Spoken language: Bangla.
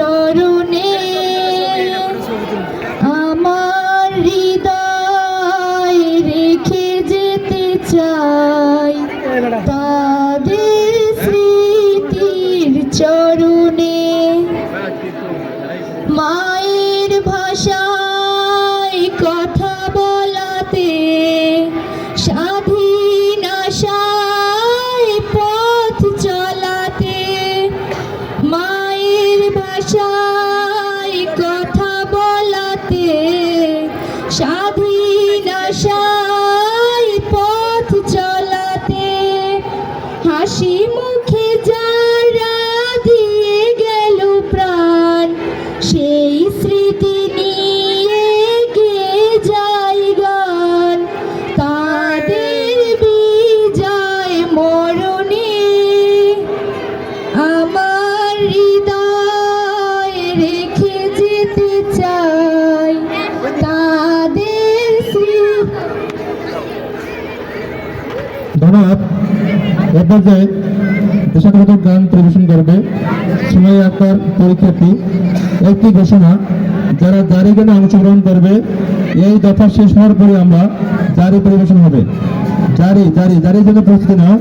স্মরণে আমার হৃদয় রেখে যেতে চাই। তাদের স্মৃতির চরণে মায়ের ভাষায় ভাষায় কথা বলাতে স্বাধীন আশায় পথ চলাতে হাসি মুখে ধন্যবাদ। এ পর্যায়ে পেশাগত গান পরিবেশন করবে সময় আক্তার পরীক্ষার্থী। একটি ঘোষণা, যারা জারি গানে অংশগ্রহণ করবে, এই দফা শেষ হওয়ার পরে আমরা জারি পরিবেশন হবে। জারি জারি, জারির জন্য প্রস্তুতি নাও।